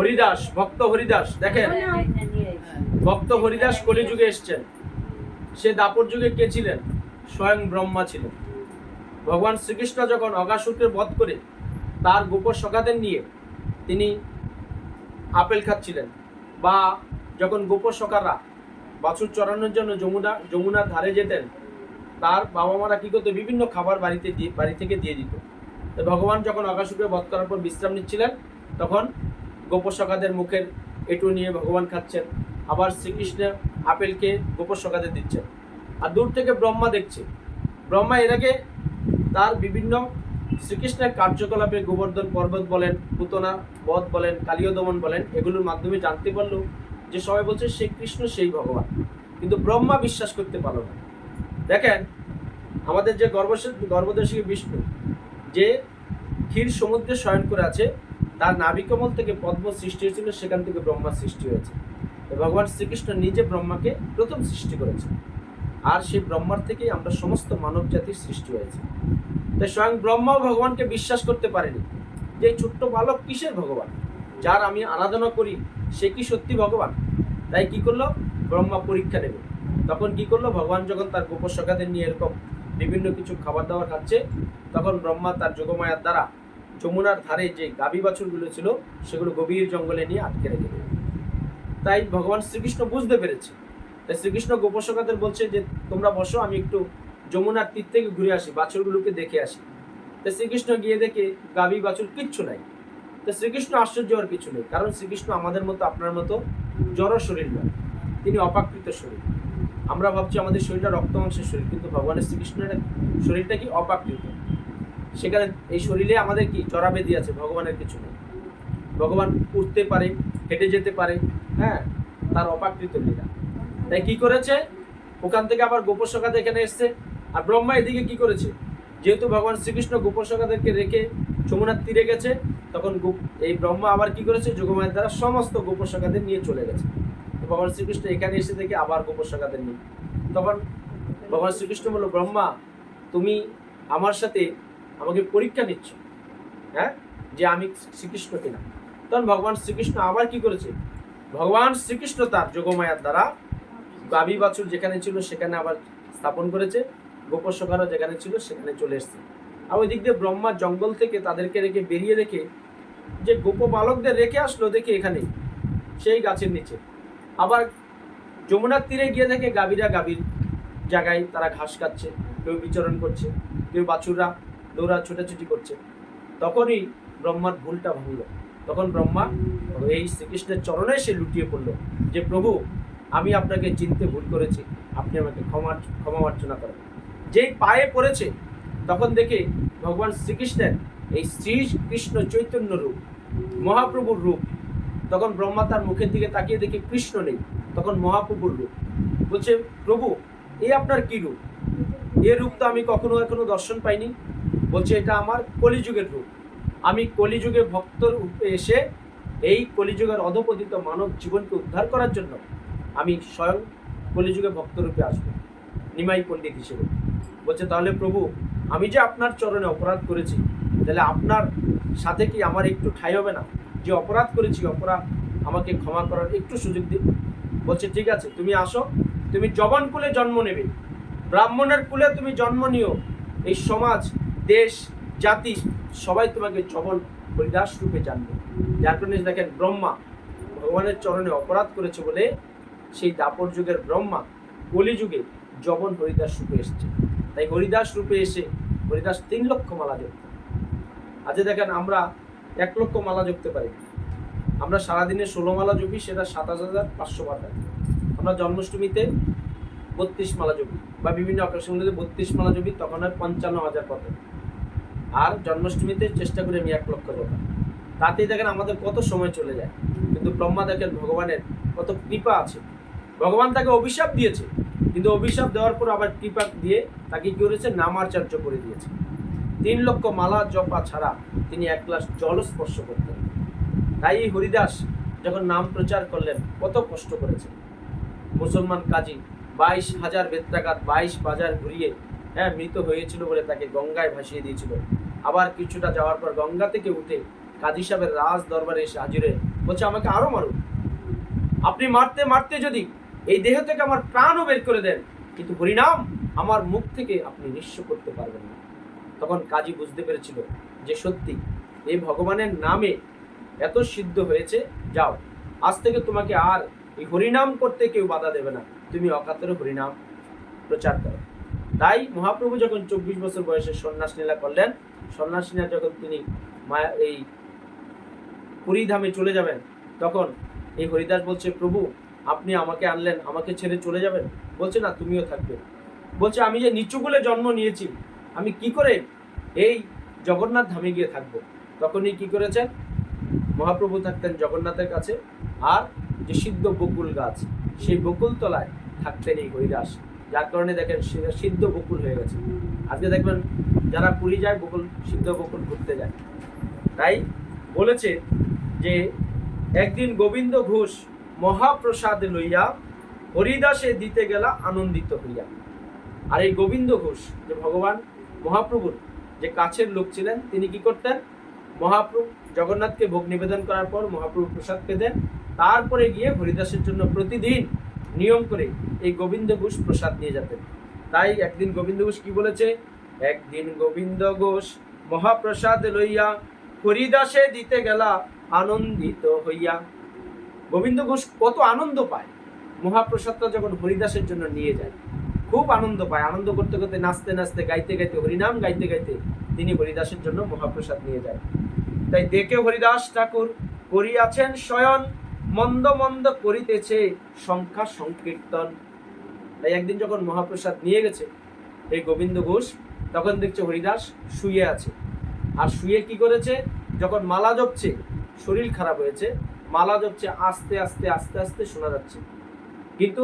হরিদাস ভক্ত হরিদাস দেখেন। ভক্ত হরিদাস কলিযুগে এসছেন। সে দাপর যুগে কে ছিলেন? স্বয়ং ব্রহ্মা ছিলেন। ভগবান শ্রীকৃষ্ণ যখন অগাসুরকে বধ করে তার গোপর সখাদের নিয়ে তিনি আপেল খাচ্ছিলেন বা যখন গোপর সখাররা বাছুর চড়ানোর জন্য যমুনা যমুনার ধারে যেতেন তার বাবা মারা কী করতো? বিভিন্ন খাবার বাড়িতে দিয়ে বাড়ি থেকে দিয়ে দিত। তো ভগবান যখন অগাসুরকে বধ করার পর বিশ্রাম নিচ্ছিলেন তখন গোপসকাদের মুখের এটু নিয়ে ভগবান খাচ্ছেন। আবার শ্রীকৃষ্ণ আপেলকে গোপসকাদের দিচ্ছেন। আর দূর থেকে ব্রহ্মা দেখছে। ব্রহ্মা এর আগে তার বিভিন্ন শ্রীকৃষ্ণের কার্যকলাপে গোবর্ধন পর্বত বলেন, পুতনা, বধ বলেন কালীয় দমন বলেন, এগুলোর মাধ্যমে জানতে পারল যে সবাই বলছে সে কৃষ্ণ, সেই ভগবান। কিন্তু ব্রহ্মা বিশ্বাস করতে পারল না। দেখেন, আমাদের যে গর্ভস গর্ভদর্শী বিষ্ণু, যে ক্ষীর সমুদ্রে শয়ন করে আছে তার নাভিকমল থেকে পদ্ম সৃষ্টি হয়েছিল, সেখান থেকে ব্রহ্মা সৃষ্টি হয়েছে। ভগবান শ্রীকৃষ্ণ নিজে ব্রহ্মাকে প্রথম সৃষ্টি করেছে আর সেই ব্রহ্মার থেকেই আমরা সমস্ত মানব জাতির সৃষ্টি হয়েছে। তাই স্বয়ং ব্রহ্মাও ভগবানকে বিশ্বাস করতে পারেনি যে ছোট্ট বালক কিসের ভগবান? যার আমি আরাধনা করি, সে কি সত্যি ভগবান? তাই কি করল? ব্রহ্মা পরীক্ষা নেবে। তখন কি করল? ভগবান যখন তার গোপসকাদের নিয়ে এরকম বিভিন্ন কিছু খাবার দাবার খাচ্ছে, তখন ব্রহ্মা তার যোগমায়ার দ্বারা যমুনার ধারে যে গাভী বাছুরগুলো ছিল, সেগুলো গভীর জঙ্গলে নিয়ে আটকে রেখে দেবে তাই ভগবান শ্রীকৃষ্ণ বুঝতে পেরেছে। তাই শ্রীকৃষ্ণ গোপসকাদের বলছে যে, তোমরা বসো, আমি একটু যমুনার তীর থেকে ঘুরে আসি, বাছুরগুলোকে দেখে আসি। তাই শ্রীকৃষ্ণ গিয়ে দেখে গাভী বাছুর কিচ্ছু নাই। তো শ্রীকৃষ্ণ আশ্চর্য হওয়ার কিছু নেই, কারণ শ্রীকৃষ্ণ আমাদের মতো, আপনার মতো জড় শরীর নয়। তিনি অপাকৃত শরীর। আমরা ভাবছি আমাদের শরীরটা রক্ত মাংসের শরীর, কিন্তু ভগবানের শ্রীকৃষ্ণের শরীরটা কি অপাকৃত? সেখানে এই শরীরে আমাদের কি জরাবেদি আছে, ভগবানের কিছু নেই। ভগবান উঠতে পারে, হেঁটে যেতে পারে হ্যাঁ তার অপাকৃত লীলা। তাই কি করেছে? ওখান থেকে আবার গোপসকাতে এখানে এসছে। আর ব্রহ্মা এদিকে কি করেছে? যেহেতু ভগবান শ্রীকৃষ্ণ গোপসকাদেরকে রেখে যমুনার তীরে গেছে, তখন এই ব্রহ্মা আবার কি করেছে? যোগমায়ের দ্বারা সমস্ত গোপসকাদের নিয়ে চলে গেছে। ভগবান শ্রীকৃষ্ণ এখানে এসে দেখে আবার গোপসকাদের নিয়ে। তখন ভগবান শ্রীকৃষ্ণ বলল, ব্রহ্মা, তুমি আমার সাথে আমাকে পরীক্ষা নিচ্ছ। হ্যাঁ? যে আমি শ্রীকৃষ্ণ কিনা। তখন ভগবান শ্রীকৃষ্ণ আবার কি করেছে? ভগবান শ্রীকৃষ্ণ তার যোগমায়ার দ্বারা গাভী বাছুর যেখানে ছিল সেখানে আবার স্থাপন করেছে। গোপসকারও যেখানে ছিল সেখানে চলে এসছে। আর ওই দিক দিয়ে ব্রহ্মা জঙ্গল থেকে তাদেরকে রেখে বেরিয়ে রেখে যে গোপ বালকদের রেখে আসলো দেখে এখানে সেই গাছের নিচে। আবার যমুনার তীরে গিয়ে দেখে গাভীরা গাভীর জায়গায় তারা ঘাস খাচ্ছে, কেউ বিচরণ করছে, কেউ বাছুররা দৌড়া ছোটাছুটি করছে। তখনই ব্রহ্মার ভুলটা ভাঙল। তখন ব্রহ্মা এই শ্রীকৃষ্ণের চরণে সে লুটিয়ে পড়ল যে, প্রভু, আমি আপনাকে চিনতে ভুল করেছি। আপনি আমাকে ক্ষমা ক্ষমা অর্চনা করেন। যেই পায়ে পড়েছে, তখন দেখে ভগবান শ্রীকৃষ্ণের এই শ্রীকৃষ্ণ চৈতন্য রূপ, মহাপ্রভুর রূপ। তখন ব্রহ্মা তার মুখের দিকে তাকিয়ে দেখে কৃষ্ণ নেই। তখন মহাপ্রভুর রূপ। বলছে, প্রভু এই আপনার কি রূপ? এ রূপ তো আমি কখনো এখনও দর্শন পাইনি। বলছে এটা আমার কলিযুগের রূপ। আমি কলিযুগে ভক্ত রূপে এসে এই কলিযুগের অধপতিত মানব জীবনকে উদ্ধার করার জন্য আমি স্বয়ং কলিযুগে ভক্ত রূপে আসব, নিমাই পণ্ডিত হিসেবে। বলছে, তাহলে প্রভু, আমি যে আপনার চরণে অপরাধ করেছি, তাহলে আপনার সাথে কি আমার একটু ঠাই হবে না? যে অপরাধ করেছি, অপরাধ আমাকে ক্ষমা করার একটু সুযোগ দিন। বলছে, ঠিক আছে, তুমি আসো, তুমি জবান কুলে জন্ম নেবে। ব্রাহ্মণের কুলে তুমি জন্ম নিও। এই সমাজ দেশ, জাতি, সবাই তোমাকে জবন হরিদাস রূপে জানবে। যার কারণে দেখেন ব্রহ্মা ভগবানের চরণে অপরাধ করেছে বলে সেই দাপর যুগের ব্রহ্মা কলিযুগে জবন হরিদাস রূপে এসছে। তাই হরিদাস রূপে এসে হরিদাস তিন লক্ষ মালা জপত আজকে দেখেন আমরা এক লক্ষ মালা জপতে পারি। আমরা সারাদিনে ষোলো মালা জপি, সেটা সাতাশ হাজার পাঁচশো বার আমরা জন্মাষ্টমীতে বত্রিশ মালা জপি বা বিভিন্ন অকেশনগুলোতে বত্রিশ মালা জপি, তখন হয় পঞ্চান্ন হাজার পথে। আর জন্মাষ্টমীতে চেষ্টা করি আমি এক লক্ষ জপা তাতেই দেখেন আমাদের কত সময় চলে যায়। কিন্তু ব্রহ্মা দেখেন ভগবানের কত কৃপা আছে। ভগবান তাকে অভিশাপ দিয়েছে। কিন্তু অভিশাপ দেওয়ার পর আবার কৃপা দিয়ে তাকে কি করেছে? নামাচার্য করে দিয়েছে। তিন লক্ষ মালা জপা ছাড়া তিনি এক গ্লাস জল স্পর্শ করতেন। তাই এই হরিদাস যখন নাম প্রচার করলেন, কত কষ্ট করেছেন মুসলমান কাজী বাইশ হাজার বেত্রাঘাত বাইশ বাজার ঘুরিয়ে হ্যাঁ মৃত হয়েছিল বলে তাকে গঙ্গায় ভাসিয়ে দিয়েছিল। আবার কিছুটা যাওয়ার পর গঙ্গা থেকে উঠে কাজী সাহেবের রাজ দরবারে এসে হাজিরে বলছে, আমাকে আরও মারুন। আপনি মারতে মারতে যদি এই দেহ থেকে আমার প্রাণও বের করে দেন, কিন্তু হরিনাম আমার মুখ থেকে আপনি নিঃস্ব করতে পারবেন না। তখন কাজী বুঝতে পেরেছিল যে সত্যি এই ভগবানের নামে এত সিদ্ধ হয়েছে। যাও, আজ থেকে তোমাকে আর এই হরিনাম করতে কেউ বাধা দেবে না। তুমি অকাতরে হরিনাম প্রচার করো। তাই মহাপ্রভু যখন চব্বিশ বছর বয়সে সন্ন্যাস লীলা করলেন, সন্ন্যাস লীলা যখন তিনি মায়া, এই পুরী ধামে চলে যাবেন, তখন এই হরিদাস বলছে, প্রভু, আপনি আমাকে আনলেন, আমাকে ছেড়ে চলে যাবেন? বলছে, না, তুমিও থাকবে। বলছে, আমি যে নিচুকুলে জন্ম নিয়েছি, আমি কি করে এই জগন্নাথ ধামে গিয়ে থাকব? তখনই কি করেছেন? মহাপ্রভু থাকতেন জগন্নাথের কাছে, আর যে সিদ্ধ বকুল গাছ, সেই বকুল তলায় থাকতেন এই হরিদাস। যার কারণে দেখেন সিদ্ধ বকুল হয়ে গেছে। আজকে দেখবেন যারা পুরী যায়, বকুল সিদ্ধ বকুল ঘুরতে যায়। তাই বলেছে যে, একদিন গোবিন্দ ঘোষ মহাপ্রসাদ লইয়া হরিদাসে দিতে গেলা আনন্দিত হইয়া। আর এই গোবিন্দ ঘোষ যে ভগবান মহাপ্রভুর যে কাছের লোক ছিলেন, তিনি কি করতেন? মহাপ্রভু জগন্নাথকে ভোগ নিবেদন করার পর মহাপ্রভু প্রসাদ পেতেন। তারপরে গিয়ে হরিদাসের জন্য প্রতিদিন নিয়ম করে এই গোবিন্দ ঘোষ প্রসাদ নিয়ে যেতেন। তাই একদিন গোবিন্দ ঘোষ কি বলেছে? একদিন গোবিন্দ ঘোষ মহাপ্রসাদ লইয়া হরিদাসে দিতে গেলা আনন্দিত হইয়া। গোবিন্দ ঘোষ কত আনন্দ পায়। মহাপ্রসাদটা যখন হরিদাসের জন্য নিয়ে যায়, খুব আনন্দ পায়। আনন্দ করতে করতে নাচতে নাচতে গাইতে গাইতে হরিনাম গাইতে গাইতে তিনি হরিদাসের জন্য মহাপ্রসাদ নিয়ে যায়। তাই দেখে হরিদাস ঠাকুর করিয়াছেন শয়ন। মন্দ মন্দ করিতেছে সংখ্যা সংকীর্তন। তাই একদিন যখন মহাপ্রসাদ নিয়ে গেছে এই গোবিন্দ ঘোষ, তখন দেখছে হরিদাস শুয়ে আছে। আর শুয়ে কি করেছে? যখন মালা জপছে, শরীর খারাপ হয়েছে, মালা জপছে, আস্তে আস্তে আস্তে আস্তে শোনা যাচ্ছে। কিন্তু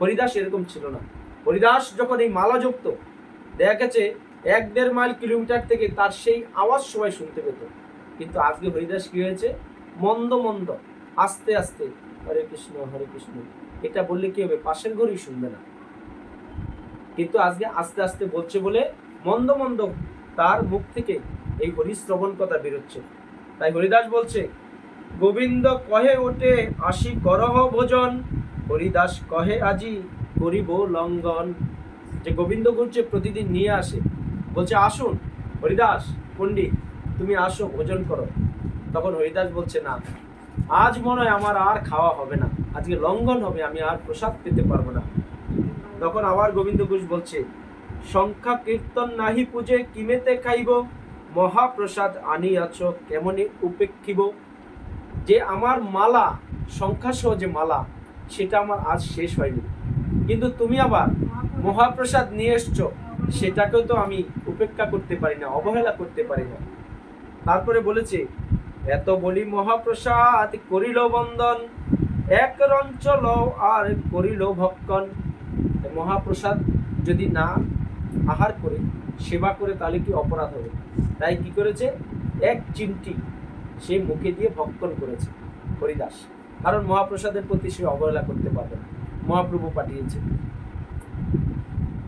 হরিদাস এরকম ছিল না। হরিদাস যখন এই মালা জপত, দেখা গেছে এক দেড় মাইল কিলোমিটার থেকে তার সেই আওয়াজ সবাই শুনতে পেত। কিন্তু আজকে হরিদাস কি হয়েছে? মন্দ মন্দ আস্তে আস্তে হরে কৃষ্ণ হরে কৃষ্ণ। এটা বললে কি হবে? পাশের ঘরই শুনবে না। কিন্তু আজকে আস্তে আস্তে বলছে বলে মন্দ মন্দ তার মুখ থেকে এই হরিশ্রবণ কথা বেরোচ্ছে। তাই হরিদাস বলছে, গোবিন্দ কহে ওঠে, আসি করহ ভোজন। হরিদাস কহে, আজি করিব লঙ্ঘন। যে গোবিন্দ গুরুজে প্রতিদিন নিয়ে আসে। বলছে, আসুন, হরিদাস, পণ্ডিত, তুমি আসো, ভোজন করো। তখন হরিদাস বলছে, না আজ মনে হয় আমার আর খাওয়া হবে না। আজকে লঙ্ঘন হবে, আমি আর প্রসাদ পেতে পারব না। তখন আবার গোবিন্দ ঘোষ বলছে সংখ্যা কীর্তন নাহি পূজে, কিমেতে খাইব? মহাপ্রসাদ আনিয়াছ, কেমনে উপেক্ষিব? যে আমার মালা সংখ্যা সহ যে মালা, সেটা আমার আজ শেষ হয়নি। কিন্তু তুমি আবার মহাপ্রসাদ নিয়ে এসছো, সেটাকেও তো আমি উপেক্ষা করতে পারি না, অবহেলা করতে পারি না। তারপরে বলেছে এত বলি মহাপ্রসাদ করিল বন্দন, এক রঞ্চল আর করিল ভক্ষণ। মহাপ্রসাদ যদি না আহার করে, সেবা করে, তাহলে কি অপরাধ হবে? তাই কি করেছে? এক চিমটি সে মুখে দিয়ে ভক্ষণ করেছে হরিদাস। কারণ মহাপ্রসাদের প্রতি সে অবহেলা করতে পারবে না। মহাপ্রভু পাঠিয়েছে।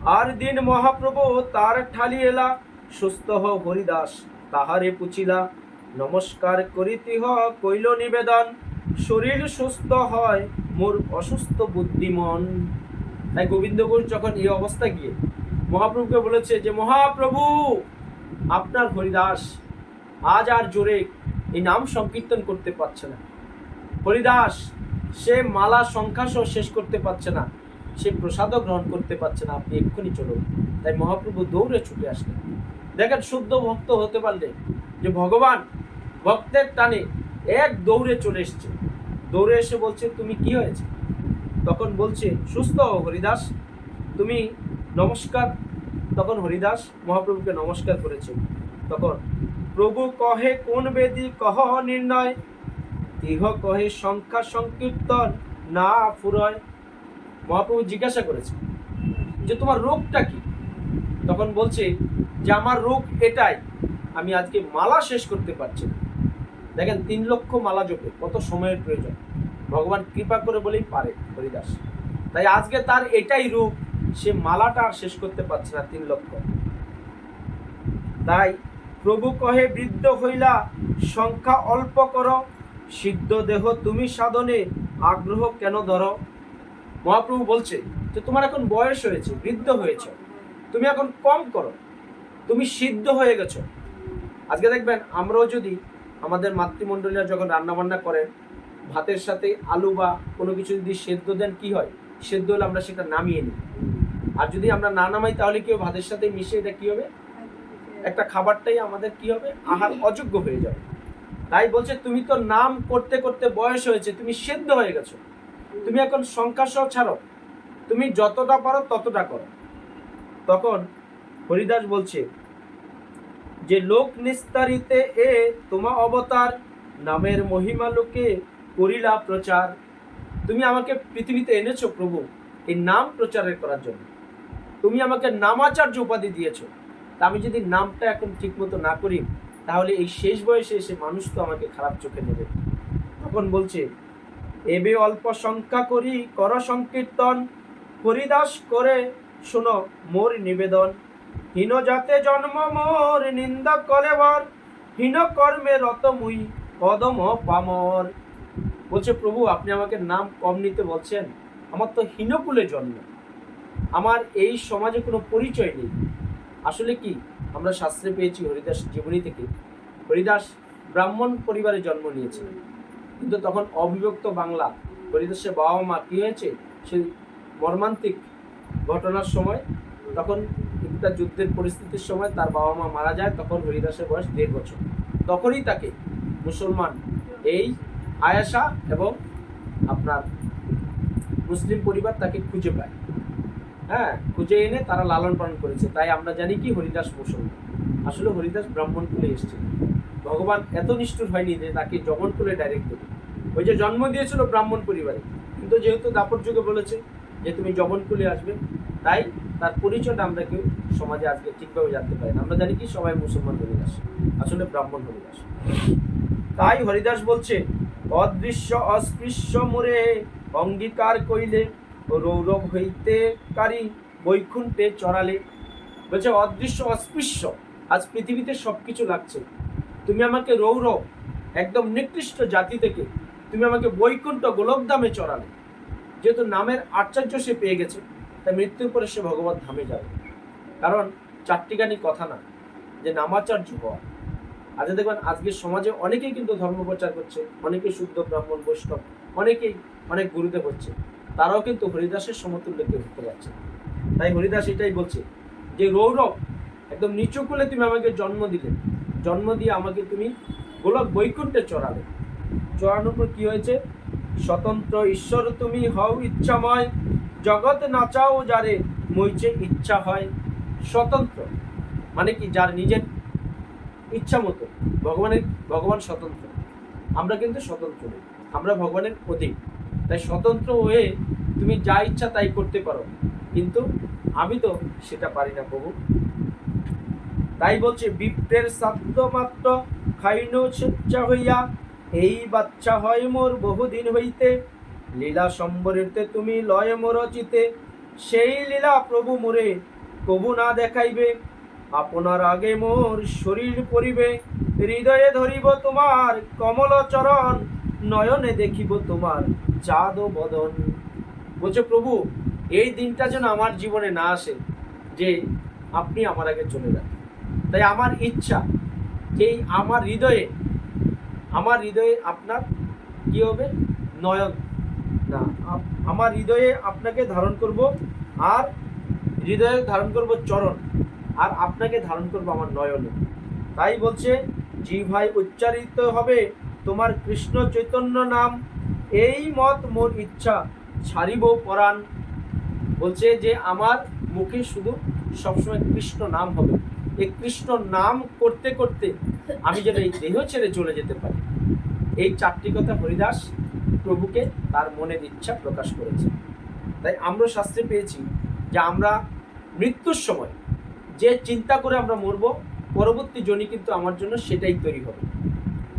আর দিন মহাপ্রভু তার ঠালি এলা, সুস্থ হরিদাস, তাহারে পুছিলা। নমস্কার করিতে হ, কইল নিবেদন। শরীর সুস্থ হয়, মোর অসুস্থ বুদ্ধিমন। তাই গোবিন্দ ঘোষ যখন এই অবস্থা গিয়ে মহাপ্রভুকে বলেছে যে, মহাপ্রভু, আপনার হরিদাস আজ আর জোরে এই নাম সংকীর্তন করতে পারছে না। হরিদাস, সে মালা সংখ্যা সহ শেষ করতে পারছে না। সে প্রসাদও গ্রহণ করতে পারছে না। আপনি এক্ষুনি চলুন। তাই মহাপ্রভু দৌড়ে ছুটে আসলেন। দেখেন, শুদ্ধ ভক্ত হতে পারলে যে ভগবান ভক্তের টানে এক দৌড়ে চলে এসছে। দৌড়ে এসে বলছে, তুমি কি হয়েছে? তখন বলছে, সুস্থ হও হরিদাস। তুমি নমস্কার। তখন হরিদাস মহাপ্রভুকে নমস্কার করেছে। তখন, প্রভু কহে কোন বেদি কহ নির্ণয়? ইহ কহে সংখ্যা সংকীর্তন না ফুরয়? মহাপ্রভু জিজ্ঞাসা করেছে, যে তোমার রোগটা কি? তখন বলছে, যে আমার রোগ এটাই, আমি আজকে মালা শেষ করতে পারছি না। দেখেন, তিন লক্ষ মালা জপে, কত সময়ের প্রয়োজন? ভগবান কৃপা করে বলেই পারে হরিদাস। তাই আজকে তার এটাই রূপ, সে মালাটা আর শেষ করতে পারছে না তিন লক্ষ। তাই প্রভু কহে, বৃদ্ধ হইলা সংখ্যা অল্প কর, সিদ্ধ দেহ তুমি সাধনে আগ্রহ কেন ধরো? মহাপ্রভু বলছে যে, তোমার এখন বয়স হয়েছে, বৃদ্ধ হয়েছে। তুমি এখন কম করো। তুমি সিদ্ধ হয়ে গেছো। আজকে দেখবেন, আমরাও যদি আমাদের মাতৃমণ্ডলীরা যখন রান্নাবান্না করেন, ভাতের সাথে আলু বা কোনো কিছু যদি সেদ্ধ দেন, কি হয়? সেদ্ধ হলে আমরা সেটা নামিয়ে নিই। আর যদি আমরা না নামাই, তাহলে কি হবে? ভাতের সাথে মিশে এটা কি হবে? একটা খাবারটাই আমাদের কি হবে? আহার অযোগ্য হয়ে যাবে। তাই বলছে, তুমি তো নাম করতে করতে বয়স হয়েছে, তুমি সেদ্ধ হয়ে গেছো। তুমি এখন সংখ্যা সহ ছাড়ো। তুমি যতটা পারো ততটা করো। তখন হরিদাস বলছে যে লোক নিস্তারিতে এ তোমা অবতার নামের মহিমা লোকে করিলা প্রচার। তুমি আমাকে পৃথিবীতে এনেছো প্রভু এই নাম প্রচারের করার জন্য। তুমি আমাকে নামাচার্য উপাধি দিয়েছ। তা আমি যদি নামটা এখন ঠিকমতো না করি, তাহলে এই শেষ বয়সে এসে মানুষ তো আমাকে খারাপ চোখে নেবে। তখন বলছে, এবে অল্প সংখ্যা করি, কর সংকীর্তন, হরিদাস করে শোনো মোর নিবেদন। হীন জাতে জন্ম মোর, নিন্দা করে বর। হীন কর্মে রত মুই, কদম পামর। বলছে, প্রভু, আপনি আমাকে নাম কম নিতে বলছেন। আমার তো হীনকুলে জন্ম। আমার এই সমাজে কোনো পরিচয় নেই। আসলে কি, আমরা শাস্ত্রে পেয়েছি হরিদাস জীবনী থেকে। হরিদাস ব্রাহ্মণ পরিবারে জন্ম নিয়েছিলেন কিন্তু তখন অবিভক্ত বাংলা, হরিদাসের বাবা মা কী হয়েছে? সেই মর্মান্তিক ঘটনার সময় তখন একটা যুদ্ধের পরিস্থিতির সময় তার বাবা মা মারা যায়, তখন হরিদাসের বয়স দেড় বছর। তখনই তাকে মুসলমান এই আয়াসা এবং আপনার মুসলিম পরিবার তাকে খুঁজে পায়। হ্যাঁ খুঁজে এনে তারা লালন পালন করেছে। তাই আমরা জানি কি হরিদাস মুসলমান। আসলে হরিদাস ব্রাহ্মণ কুলে এসেছে ভগবান এত নিষ্ঠুর হয়নি যে তাকে জগন কুলে ডাইরেক্ট দেবে ওই যে জন্ম দিয়েছিল ব্রাহ্মণ পরিবারে। কিন্তু যেহেতু দাপর যুগে বলেছে যে তুমি জগন কুলে আসবে তাই তার পরিচয়টা আমরা কেউ সমাজে আজকে ঠিকভাবে জানতে পারি না। আমরা জানি কি, সবাই মুসলমান হরিদাস। আসলে ব্রাহ্মণ হরিদাস। তাই হরিদাস বলছে, অদৃশ্য অস্পৃশ্য মোরে অঙ্গীকার কইলে রৌরব হইতে কারি বৈকুণ্ঠে চড়ালে। বলছে, অদৃশ্য অস্পৃশ্য, আজ পৃথিবীতে সব কিছু লাগছে। তুমি আমাকে রৌরব, একদম নিকৃষ্ট জাতি থেকে, তুমি আমাকে বৈকুণ্ঠ গোলকধামে চড়ালে, যেহেতু নামের আশ্চর্য সে পেয়ে গেছে। তাই মৃত্যুর পরে সে ভগবত ধামে যাবে। কারণ চারটি চারটিখানি কথা না, যে নামাচার্য হওয়া। আজকে দেখবেন, আজকের সমাজে অনেকেই কিন্তু ধর্ম প্রচার করছে, অনেকেই শুদ্ধ ব্রাহ্মণ, বৈষ্ণব, অনেকেই অনেক গুরুদেব হচ্ছে, তারাও কিন্তু হরিদাসের সমতুল্য কেউ হতে পারছে তাই হরিদাস এটাই বলছে, যে রৌরব, একদম নিচু কুলে তুমি আমাকে জন্ম দিলে, জন্ম দিয়ে আমাকে তুমি গোলক বৈকুণ্ঠে চড়ালে। চড়ানোর পর কি হয়েছে? স্বতন্ত্র ঈশ্বর তুমি হও ইচ্ছাময় জগৎ নাচাও যারে মইছে ইচ্ছা হয়, স্বতন্ত্র। মানে কি, যার নিজের ইচ্ছা মতো। ভগবানের, ভগবান স্বতন্ত্র। আমরা কিন্তু স্বতন্ত্র নই, আমরা ভগবানের অধীন। তাই স্বতন্ত্র হয়ে তুমি যা ইচ্ছা তাই করতে পারো। কিন্তু আমি তো সেটা পারি না প্রভু। তাই বলছে, বিপ্রের সাধ্য মাত্র খাইন স্বেচ্ছা হইয়া, এই বাচ্চা হয় মোর বহুদিন হইতে লীলা সম্বরিতে তুমি লয় মোর চিতে, সেই লীলা প্রভু মোরে কবু না দেখাইবে। আপনার আগে মোর শরীর পরিবে, হৃদয়ে ধরিব তোমার কমল চরণ, নয়নে দেখিব তোমার চাঁদ ও বদন। বলছে, প্রভু, এই দিনটা যেন আমার জীবনে না আসে, যে আপনি আমার আগে চলে যান। তাই আমার ইচ্ছা, যে আমার হৃদয়ে আমার হৃদয়ে আপনার কি হবে? নয়ন না আমার হৃদয়ে আপনাকে ধারণ করব আর হৃদয়ে ধারণ করব চরণ, আর আপনাকে ধারণ করব আমার নয়নে। তাই বলছে, জি ভাই, উচ্চারিত হবে তোমার কৃষ্ণ চৈতন্য নাম। এই মত মোর ইচ্ছা, ছাড়িব পরাণ। বলছে যে আমার মুখে শুধু সবসময় কৃষ্ণ নাম হবে। এই কৃষ্ণ নাম করতে করতে আমি যেন এই দেহ ছেড়ে চলে যেতে পারি। এই চারটি কথা হরিদাস প্রভুকে তার মনের ইচ্ছা প্রকাশ করেছে। তাই আমরা শাস্ত্রে পেয়েছি যে আমরা মৃত্যুর সময় যে চিন্তা করে আমরা মরব, পরবর্তী জনি কিন্তু আমার জন্য সেটাই তৈরি হবে।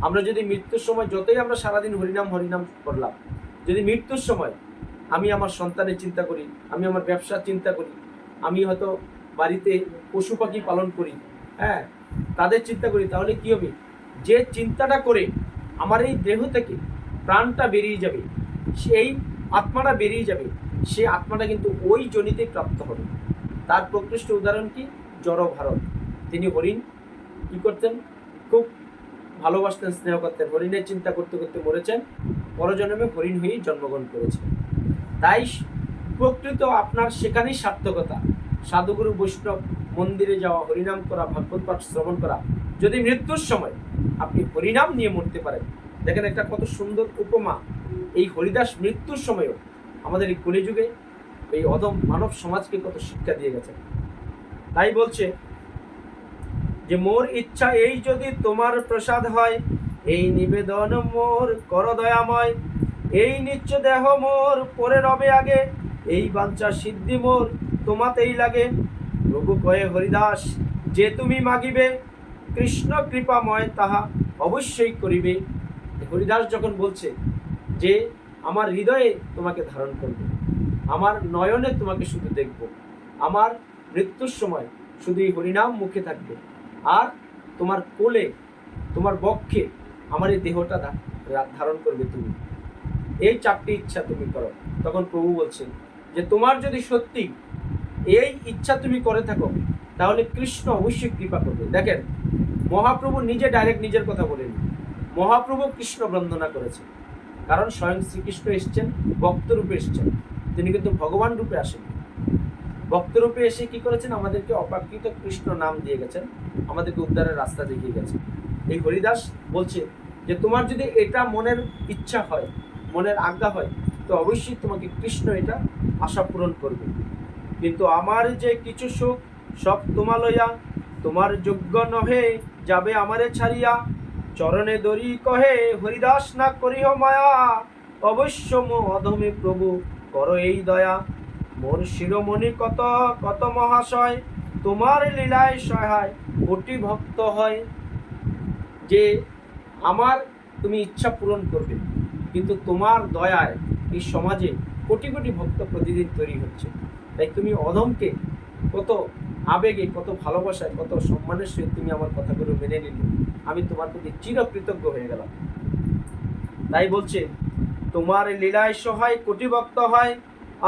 আমরা যদি মৃত্যুর সময় যতই আমরা সারাদিন হরিনাম হরিনাম করলাম, যদি মৃত্যুর সময় আমি আমার সন্তানের চিন্তা করি, আমি আমার ব্যবসার চিন্তা করি, আমি হয়তো বাড়িতে পশু পাখি পালন করি হ্যাঁ তাদের চিন্তা করি, তাহলে কি হবে? যে চিন্তাটা করে আমার এই দেহ থেকে প্রাণটা বেরিয়ে যাবে, সেই আত্মাটা বেরিয়ে যাবে সে আত্মাটা কিন্তু ওই জনিতে প্রাপ্ত হবে। তার প্রকৃষ্ট উদাহরণ কি? জড় ভারত। তিনি হরিণ, কি করতেন? খুব ভালোবাসতেন, স্নেহ করতেন। হরিণের চিন্তা করতে করতে মরেছেন। পরজন্মে হরিণ হয়েই জন্মগ্রহণ করেছেন। তাই প্রকৃত আপনার সেখানেই সার্থকতা। সাধুগুরু বৈষ্ণব মন্দিরে যাওয়া, হরিনাম করা, ভাগবত পাঠ, শ্রবণ করা। যদি মৃত্যুর সময় আপনি হরিনাম নিয়ে মরতে পারেন দেখেন একটা কত সুন্দর উপমা। এই হরিদাস মৃত্যুর সময়ও আমাদের এই কলিযুগে এই অদম মানব সমাজকে কত শিক্ষা দিয়ে গেছে। তাই বলছে যে, মোর ইচ্ছা এই যদি তোমার প্রসাদ হয়, এই নিবেদন মোর কর দয়াময়, এই নিচ্চ দেহ মোর পরে রবে আগে, এই বাঞ্ছা সিদ্ধি মোর তোমাতেই লাগে। প্রভু কয়ে, হরিদাস, যে তুমি মাগিবে, কৃষ্ণ কৃপাময় তাহা অবশ্যই করিবে। হরিদাস যখন বলছে যে, আমার হৃদয়ে তোমাকে ধারণ করবে, আমার নয়নে তোমাকে শুধু দেখব, আমার মৃত্যুর সময় শুধু এই হরিনাম মুখে থাকবে, আর তোমার কোলে, তোমার বক্ষে আমার এই দেহটা ধারণ করবে তুমি। এই চারটি ইচ্ছা তুমি করো। তখন প্রভু বলছেন যে, তোমার যদি সত্যি এই ইচ্ছা তুমি করে থাকো, তাহলে কৃষ্ণ অবশ্যই কৃপা করবে। দেখেন, মহাপ্রভু নিজে ডাইরেক্ট নিজের কথা বলেনি মহাপ্রভু কৃষ্ণ বন্দনা করেছে কারণ স্বয়ং শ্রীকৃষ্ণ এসেছেন ভক্ত রূপে এসেছেন। তিনি কিন্তু ভগবান রূপে আসেন ভক্ত রূপে এসে কি করেছেন? আমাদেরকে অপ্রাকৃত কৃষ্ণ নাম দিয়ে গেছেন। আমাদেরকে উদ্ধারের রাস্তা দেখিয়ে গেছেন। এই হরিদাস বলছে যে, তোমার যদি এটা মনের ইচ্ছা হয়, মনের আজ্ঞা হয়, তো অবশ্যই তোমাকে কৃষ্ণ এটা আশা পূরণ করবে। কিন্তু আমার যে কিছু সুখ, সব তোমা লইয়া তোমার যোগ্য নহে, যাবে আমারে ছাড়িয়া। চরণে দরি কহে, হরিদাস, না করিহ মায়া? অবশ্য মো অধমে প্রভু, কর এই দয়া। মোর শিরোমণি কত কত মহাশয়, তোমার লীলায় সহায়, কোটি ভক্ত হয়। যে আমার তুমি ইচ্ছা পূরণ করবে, কিন্তু তোমার দয়ায় এই সমাজে কোটি কোটি ভক্ত প্রতিদিন তৈরি হচ্ছে। তাই তুমি অধমকে কত আবেগে, কত ভালোবাসায়, কত সম্মানের সহিত তুমি আমার কথাগুলো মেনে নিলে। আমি তোমার প্রতি চিরকৃতজ্ঞ হয়ে গেলাম। তাই বলছে, তোমার লীলায় সহায় কোটি ভক্ত হয়,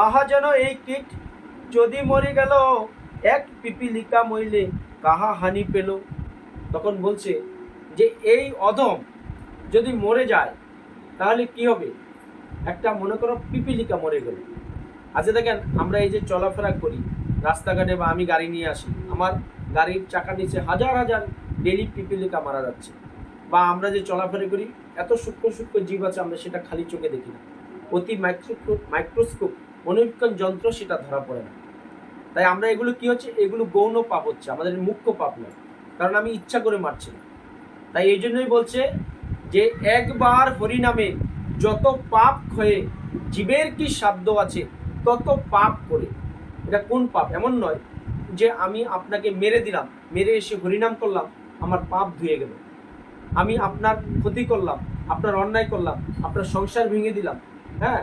আহা যেন এই কীট যদি মরে গেল, এক পিপিলিকা মইলে কাহা হানি পেল? তখন বলছে যে, এই অধম যদি মরে যায়, তাহলে কি হবে? একটা মনে করো পিপিলিকা মরে গেল। আচ্ছা দেখেন, আমরা এই যে চলাফেরা করি, রাস্তাঘাটে বা আমি গাড়ি নিয়ে আসি, আমার গাড়ির চাকা নিচে হাজার হাজার ডেলি পিপিলিকা মারা যাচ্ছে। বা আমরা যে চলাফেরা করি, এত সূক্ষ্ম সূক্ষ্ম জীব আছে, আমরা সেটা খালি চোখে দেখি না। অতি মাইক্রোস্কোপ মাইক্রোস্কোপ অনুবীক্ষণ যন্ত্র সেটা ধরা পড়ে না। তাই আমরা এগুলো কি হচ্ছে? এগুলো গৌণ পাপ হচ্ছে, আমাদের মুখ্য পাপ নয়। কারণ আমি ইচ্ছা করে মারছি না। তাই এই জন্যই বলছে যে, একবার হরিনামে যত পাপ হয়ে জীবের কি সাধ্য আছে, তত পাপ করে। এটা কোন পাপ? এমন নয় যে আমি আপনাকে মেরে দিলাম, মেরে এসে হরিনাম করলাম আমার পাপ ধুয়ে গেল। আমি আপনার ক্ষতি করলাম, আপনার অন্যায় করলাম, আপনার সংসার ভেঙে দিলাম হ্যাঁ?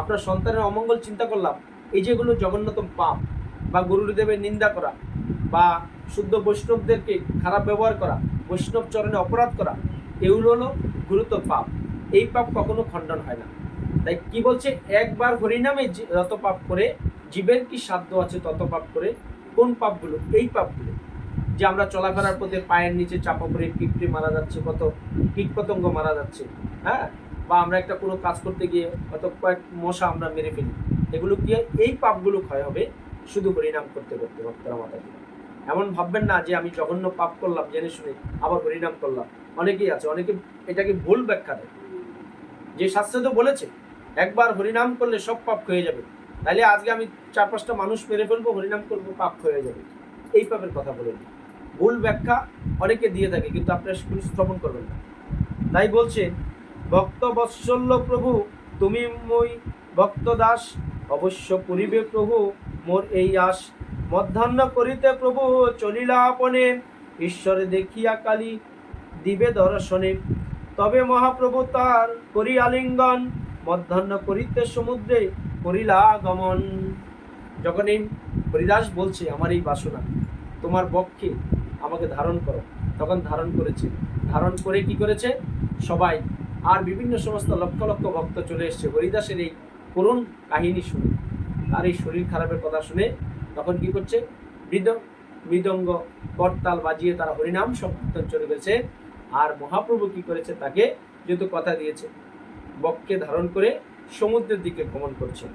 আপনার সন্তানের অমঙ্গল চিন্তা করলাম, এই যেগুলো জঘন্যতম পাপ, বা গুরুদেবের নিন্দা করা, বা শুদ্ধ বৈষ্ণবদেরকে খারাপ ব্যবহার করা, বৈষ্ণব চরণে অপরাধ করা, এগুলো হলো গুরুতর পাপ। এই পাপ কখনো খণ্ডন হয় না। তাই কি বলছে? একবার হরিনামে যত পাপ করে, জীবের কি সাধ্য আছে তত পাপ করে, কোন পাপগুলো? এই পাপগুলো। যে আমরা চলাফেরার পথে পায়ের নিচে চাপা পড়ে পিঁপড়ে মারা যাচ্ছে, কত কীট পতঙ্গ মারা যাচ্ছে হ্যাঁ? বা আমরা একটা কোনো কাজ করতে গিয়ে কত কয়েক মশা আমরা মেরে ফেলি। এগুলো কি? এই পাপগুলো ক্ষয় হবে শুধু হরিনাম করতে করতে, ভক্তরা মাতা এমন ভাববেন না যে আমি জঘন্য পাপ করলাম, জেনে শুনে আবার হরিনাম করলাম। অনেকেই আছে, অনেকে এটাকে ভুল ব্যাখ্যা দেয়। যে শাস্ত্রে তো বলেছে, একবার হরিনাম করলে সব পাপ হয়ে যাবে। তাহলে আজকে আমি চার পাঁচটা মানুষ মেরে ফেলব, হরিনাম করব, পাপ হয়ে যাবে। এই পাপের কথা বলে। ভুল ব্যাখ্যা অনেকে দিয়ে থাকে, কিন্তু আপনারা সেগুলো শ্রবণ করবেন না। তাই বলছে, ভক্ত বৎসল্য প্রভু, তুমি মই ভক্ত দাস, অবশ্য করিবে প্রভু মোর এই আশ। মধ্যাহ্ন করিতে প্রভু চলিলা আপনে, ঈশ্বরে দেখিয়া কালী দিবে দর্শনে। তবে মহাপ্রভু তার করি আলিঙ্গন, মধ্যাহ্ন করিতে সমুদ্রে করিলা গমন যখন এই হরিদাস বলছে, আমার এই বাসনা, তোমার বক্ষে আমাকে ধারণ করো। তখন ধারণ করেছে। ধারণ করে কি করেছে? সবাই। আর বিভিন্ন সমস্ত লক্ষ লক্ষ ভক্ত চলে এসছে। হরিদাসের এই করুণ কাহিনী শুনে। আর এই শরীর খারাপের কথা শুনে তখন কি করছে? মৃদ, মৃদঙ্গ করতাল বাজিয়ে তারা হরিনাম সংকীর্তন চলে গেছে। আর মহাপ্রভু কি করেছে? তাকে যেহেতু কথা দিয়েছে বককে ধারণ করে সমুদ্রের দিকে গমন করছে।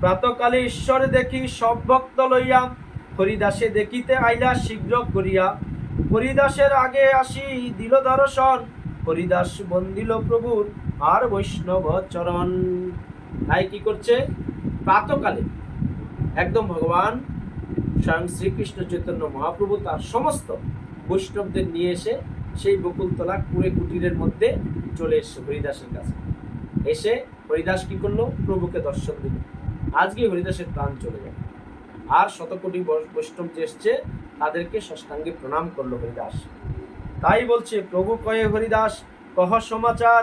প্রাতকালে ঈশ্বর দেখি সব ভক্ত লইয়া হরিদাসে দেখিতে আইলা শীঘ্র করিয়া। হরিদাসের আগে আসি দিল দর্শন হরিদাস বন্দিল প্রভুর আর বৈষ্ণব চরণ। তাই কি করছে? প্রাতকালে একদম ভগবান স্বয়ং শ্রীকৃষ্ণ চৈতন্য মহাপ্রভু তার সমস্ত বৈষ্ণবদের নিয়ে এসে সেই বকুলতলা কুড়ে কুটিরের মধ্যে চলে এসছে হরিদাসের কাছে। এসে হরিদাস কি করল? প্রভুকে দর্শন দিল। আজকে হরিদাসের প্রাণ চলে গেল। আর শতকোটি বৈষ্ণব যে এসছে, তাদেরকে ষষ্ঠাঙ্গে প্রণাম করল হরিদাস। তাই বলছে, প্রভু কহে হরিদাস, কহ সমাচার।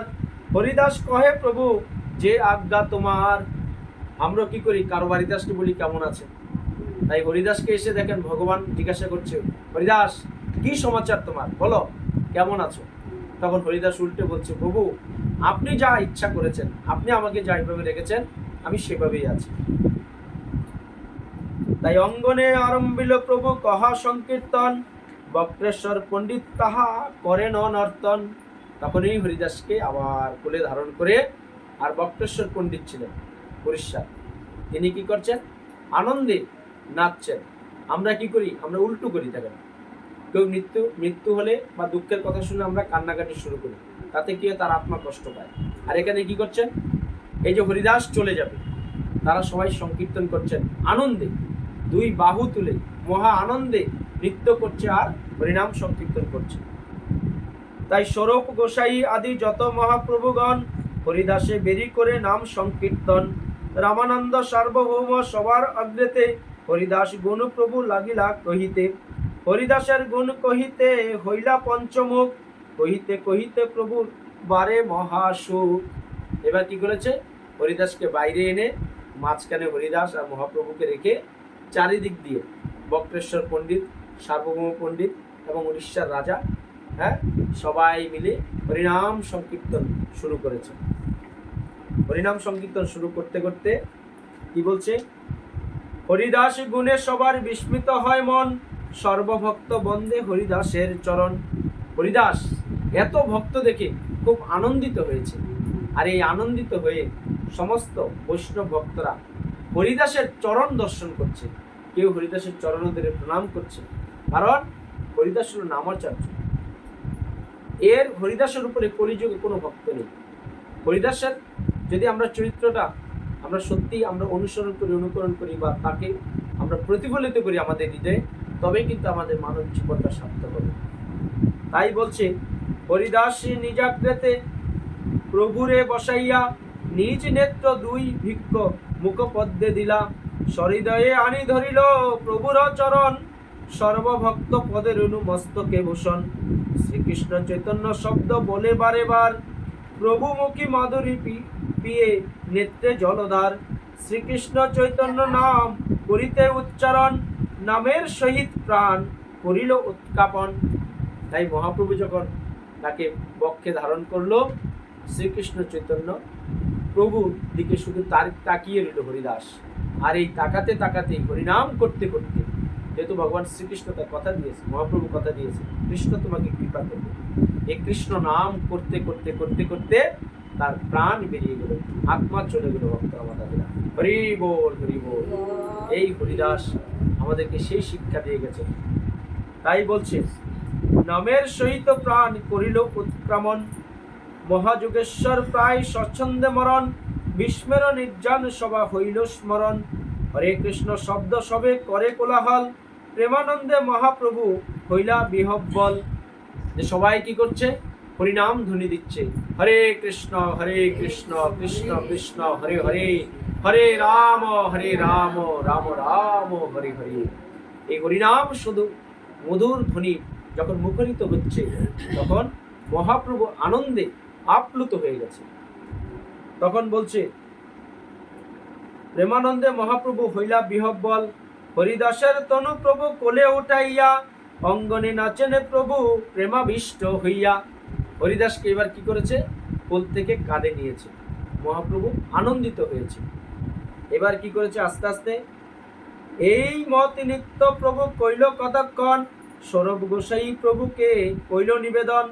হরিদাস কহে, প্রভু, যে আজ্ঞা তোমার। আমরা কি করি? কারও হরিদাসকে বলি, কেমন আছে? তাই হরিদাসকে এসে দেখেন, ভগবান জিজ্ঞাসা করছে, হরিদাস, কি সমাচার তোমার? বলো, কেমন আছো? তখন হরিদাস উল্টে বলছে, প্রভু, আপনি যা ইচ্ছা করেছেন, আপনি আমাকে যা রেখেছেন, আমি সেভাবেই আছি। তাই অঙ্গনে আরম্ভিল প্রভু কহা সংকীর্তন, বক্রেশ্বর পণ্ডিত তাহা করেন নর্তন তখনই হরিদাসকে আবার কোলে ধারণ করে আর বক্রেশ্বর পণ্ডিত ছিলেন উড়িষ্যা তিনি কি করছেন? আনন্দে নাচছেন। আমরা কি করি? আমরা উল্টো করি, দেখেন। কেউ মৃত্যু মৃত্যু হলে বা দুঃখের কথা শুনে আমরা কান্নাকাটি শুরু করি। তাতে কি তার আত্মা কষ্ট পায়। আর এখানে কি করছেন? এই যে হরিদাস চলে যাবে। তারা সবাই সংকীর্তন করছেন আনন্দে। দুই বাহু তুলে মহা আনন্দে নৃত্য করছে আর হরিনাম সংকীর্তন করছে। তাই স্বরূপ গোসাই আদি যত মহাপ্রভুগণ হরিদাসে বেরি করে নাম সংকীর্তন। রামানন্দ সার্বভৌম সবার অগ্রেতে হরিদাস গুণ প্রভু লাগিলা কহিতে। হরিদাসের গুণ কহিতে হইলা পঞ্চমুখ, কহিতে কহিতে প্রভুর বারে মহাসুখ। এবার কি করেছে? হরিদাসকে বাইরে এনে মাঝখানে হরিদাস আর মহাপ্রভুকে রেখে চারিদিক দিয়ে। বক্রেশ্বর পণ্ডিত, সার্বভৌম পণ্ডিত এবং উড়িষ্যার রাজা হ্যাঁ? সবাই মিলে হরিনাম সংকীর্তন শুরু করেছে। হরিনাম সংকীর্তন শুরু করতে করতে কি বলছে? হরিদাস গুণে সবার বিস্মিত হয় মন, সর্বভক্ত বন্দে হরিদাসের চরণ। হরিদাস এত ভক্ত দেখে খুব আনন্দিত হয়েছে। আর এই আনন্দিত হয়ে সমস্ত বৈষ্ণব ভক্তরা হরিদাসের চরণ দর্শন করছে। কেউ হরিদাসের চরণদের প্রণাম করছে। কারণ হরিদাস হল নামাচার্য। এর হরিদাসের উপরে কলিযুগে কোনো ভক্ত নেই। হরিদাসের যদি আমরা চরিত্রটা আমরা সত্যি আমরা অনুসরণ করি, অনুকরণ করি বা তাকে আমরা প্রতিফলিত করি আমাদের হৃদয়ে, তবেই কিন্তু আমাদের মানব জীবনটা সার্থক হবে। তাই বলছে, হরিদাস নিজাগ্রেতে প্রভুরে বসাইয়া নিজ নেত্র দুই ভিক্ষ মুখপদ্মে দিলা সহৃদয়ে আনি ধরিল, প্রভুর চরণ। সর্বভক্ত পদের অনু মস্তকে ভূষণ। শ্রীকৃষ্ণ চৈতন্য শব্দ বলে বারে বার, প্রভুমুখী মাধুরী পিয়ে নেত্রে জলধার। শ্রীকৃষ্ণ চৈতন্য নাম করিতে উচ্চারণ, নামের সহিত প্রাণ করিল উৎকাপন তাই মহাপ্রভু যখন তাকে বক্ষে ধারণ করল, শ্রীকৃষ্ণ চৈতন্য প্রভুর দিকে শুধু তার তাকিয়ে রইল হরিদাস। আর এই তাকাতে তাকাতে, হরিনাম করতে করতে, যেহেতু ভগবান শ্রীকৃষ্ণ তার কথা দিয়েছে, মহাপ্রভু কথা দিয়েছে, কৃষ্ণ তোমাকে কৃপা করবে। এই কৃষ্ণ নাম করতে করতে করতে করতে তার প্রাণ বেরিয়ে গেল, আত্মা চলে গেল ভক্ত আমাদের। হরি বল হরি বল। এই হরিদাস আমাদেরকে সেই শিক্ষা দিয়ে গেছে। তাই বলছে, নামের সহিত প্রাণ করিল উৎক্রমণ মহাযুগেশ্বর প্রায় স্বচ্ছন্দে মরণ, বিস্মের নির্জন সভা হইল স্মরণ। হরে কৃষ্ণ শব্দ সবে করে কোলাহল, প্রেমানন্দে মহাপ্রভু হইলা বিহব্বল। যে সবাই কি করছে? হরিনাম ধ্বনি দিচ্ছে। হরে কৃষ্ণ হরে কৃষ্ণ কৃষ্ণ কৃষ্ণ, হরে হরে। হরে রাম হরে রাম রাম রাম, হরে হরে। এই হরিনাম শুধু মধুর ধ্বনি যখন মুখরিত হচ্ছে, তখন মহাপ্রভু আনন্দে আপ্লুত হয়ে গেছে। তখন বলছে, প্রেমানন্দে মহাপ্রভু হইলা বিহব্বল, হরিদাসের তনু প্রভু কোলে উঠাইয়া, অঙ্গনে নাচেন প্রভু প্রেমাবিষ্ট হইয়া। হরিদাসকে এবার কি করেছে? কোল থেকে কাঁধে নিয়েছে। মহাপ্রভু আনন্দিত হয়েছে। এবার কি করেছে আস্তে আস্তে? এই মত নিত্য প্রভু কইল কতক্ষণ? সৌরভ গোসাই প্রভুকে কইল নিবেদন।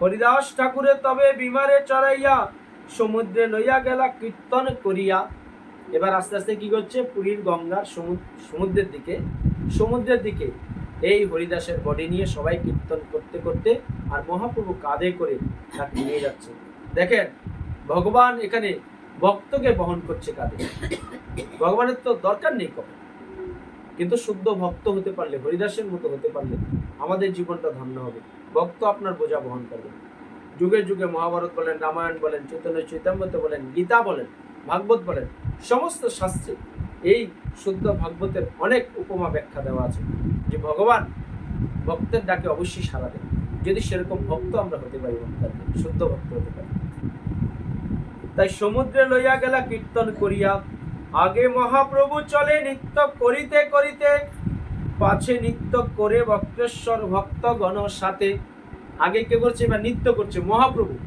হরিদাস ঠাকুরে তবে বিমারে চড়াইয়া সমুদ্রে লইয়া গেলা কীর্তন করিয়া। এবার আস্তে আস্তে কি করছে? পুরীর গঙ্গার সমুদ্র সমুদ্রের দিকে সমুদ্রের দিকে। এই হরিদাসের বডি নিয়ে সবাই কীর্তন করতে করতে আর মহাপ্রভু কাঁধে করে তাকে নিয়ে যাচ্ছে। দেখেন, ভগবান এখানে ভক্তকে বহন করছে কাঁধে। ভগবানের তো দরকার নেই কখন। কিন্তু শুদ্ধ ভক্ত হতে পারলে, হরিদাসের মতো হতে পারলে আমাদের জীবনটা ধন্য হবে। ভক্ত আপনার বোঝা বহন করবে। যুগে যুগে মহাভারত বলেন, রামায়ণ বলেন, চৈতন্য চৈতন্যতে বলেন, গীতা বলেন, ভাগবত বলেন, সমস্ত শাস্ত্রে এই শুদ্ধ ভাগবতের অনেক উপমা ব্যাখ্যা দেওয়া আছে যে ভগবান ভক্তের ডাকে অবশ্যই সারা দেন। যদি সেরকম ভক্ত আমরা হতে পারি ভক্তাদের শুদ্ধ ভক্ত হতে পারি। তাই সমুদ্রে লইয়া গেলা কীর্তন করিয়া, আগে মহাপ্রভু চলে নৃত্য করিতে করিতে পাছে নৃত্য করে বক্রেশ্বর ভক্তগণ সাথে। আগে কে করছে? এবার নৃত্য করছে, মহাপ্রভু।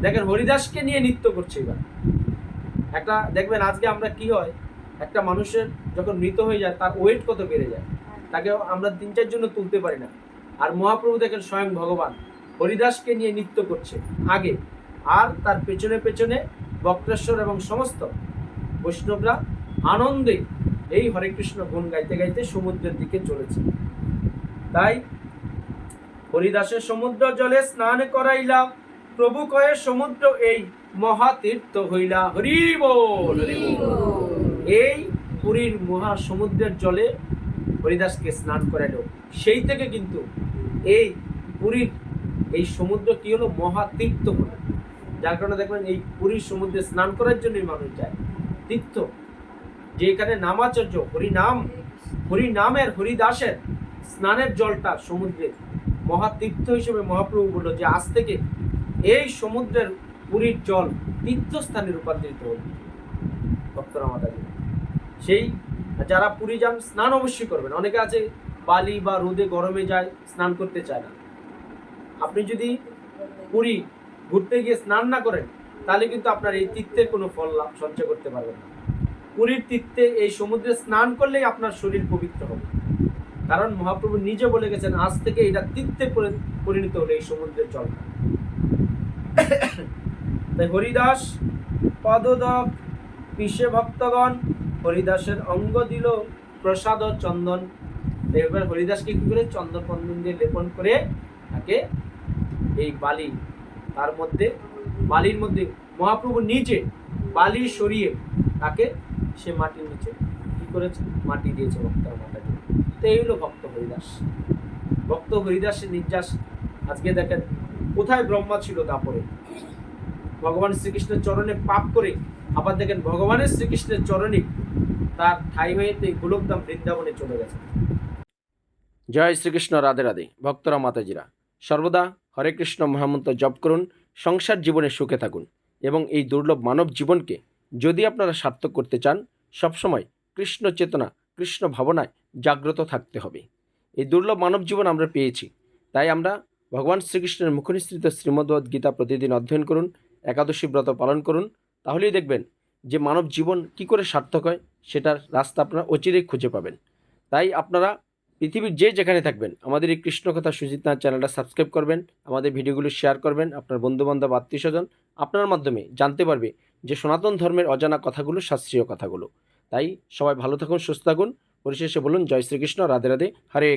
দেখেন হরিদাসকে নিয়ে নৃত্য করছে এবার। একটা, দেখবেন আজকে আমরা কি হয়? একটা মানুষের যখন মৃত হয়ে যায়, তার ওয়েট কত বেড়ে যায়? তাকে আমরা তিন, চার জন্য তুলতে পারি না। আর মহাপ্রভু দেখেন স্বয়ং ভগবান, হরিদাসকে নিয়ে নৃত্য করছে আগে। আর তার পেছনে পেছনে বক্রেশ্বর এবং সমস্ত বৈষ্ণবরা আনন্দে এই হরে কৃষ্ণ গুণ গাইতে গাইতে সমুদ্রের দিকে চলেছে। তাই হরিদাসের সমুদ্র জলে স্নান করাইলা প্রভু কয়ে সমুদ্র এই মহাতীর্থ হইলা। হরি বল এই পুরীর মহা সমুদ্রের জলে হরিদাসকে স্নান করাইলো। সেই থেকে কিন্তু এই পুরীর এই সমুদ্র কি হলো? মহাতীর্থ হলো। যার কারণে দেখবেন এই পুরীর সমুদ্রে স্নান করার জন্যই মানুষ যায়। তীর্থ যে এখানে নামাচর্য হরিনাম, হরিনামের, হরিদাসের স্নানের জলটা সমুদ্রে মহাতীর্থ হিসেবে মহাপ্রভু বলল যে, আজ থেকে এই সমুদ্রের পুরীর জল তীর্থস্থানে রূপান্তরিত হল ভক্তরা মাতাজি সেই, যারা পুরী যান, স্নান অবশ্যই করবেন। অনেকে আছে, বালি বা রোদে গরমে যায়, স্নান করতে চায় না। আপনি যদি পুরী ঘুরতে গিয়ে স্নান না করেন, তাহলে কিন্তু আপনার এই তীর্থের কোনো ফল লাভ, সঞ্চয় করতে পারবেন না। পুরীর তীর্থে এই সমুদ্রে স্নান করলেই আপনার শরীর পবিত্র হবে। কারণ মহাপ্রভু নিজে বলে গেছেন, আজ থেকে এটা তীর্থে পরি- পরিণত হলো এই সমুদ্রের জলটা তাই হরিদাস পদদক পিসে ভক্তগণ, হরিদাসের অঙ্গ দিল প্রসাদ ও চন্দন। এবার হরিদাসকে কি করে? চন্দন চন্দন দিয়ে লেপন করে তাকে এই বালি, তার মধ্যে, বালির মধ্যে মহাপ্রভু নিজে বালি সরিয়ে তাকে সে মাটির নিচে কি করেছে? মাটি দিয়েছে ভক্তর মাথাকে তো এই হলো ভক্ত হরিদাস। ভক্ত হরিদাসের নির্যাস। আজকে দেখেন, কোথায় ব্রহ্মা ছিল তারপরে? ভগবান শ্রীকৃষ্ণের চরণে পাপ করে, আবার দেখেন ভগবানের শ্রীকৃষ্ণের চরণে তার ঠাই হয়ে এই গোলকধাম বৃন্দাবনে চলে গেছে। জয় শ্রীকৃষ্ণ, রাধে রাধে। ভক্তরা, মাতাজিরা, সর্বদা হরে কৃষ্ণ মহামন্ত্র জপ করুন, সংসার জীবনে সুখে থাকুন। এবং এই দুর্লভ মানব জীবনকে যদি আপনারা সার্থক করতে চান, সবসময় কৃষ্ণ চেতনা, কৃষ্ণ ভাবনায় জাগ্রত থাকতে হবে। এই দুর্লভ মানব জীবন আমরা পেয়েছি। তাই আমরা ভগবান শ্রীকৃষ্ণের মুখনিসৃত শ্রীমদ্ভগবদ গীতা প্রতিদিন অধ্যয়ন করুন, একাদশী ব্রত পালন করুন, তাহলেই দেখবেন যে মানব জীবন কি করে সার্থক হয়, সেটার রাস্তা আপনারা অচিরেই খুঁজে পাবেন। তাই আপনারা পৃথিবীর যে যেখানে থাকবেন, আমাদের এই কৃষ্ণ কথা সুজিত নাথ চ্যানেলটা সাবস্ক্রাইব করবেন, আমাদের ভিডিওগুলো শেয়ার করবেন, আপনার বন্ধুবান্ধব আত্মীয় স্বজন আপনার মাধ্যমে জানতে পারবে যে সনাতন ধর্মের অজানা কথাগুলো, শাস্ত্রীয় কথাগুলো। তাই সবাই ভালো থাকুন, সুস্থ থাকুন। পরিশেষে বলুন, জয় শ্রীকৃষ্ণ, রাধে রাধে, হরে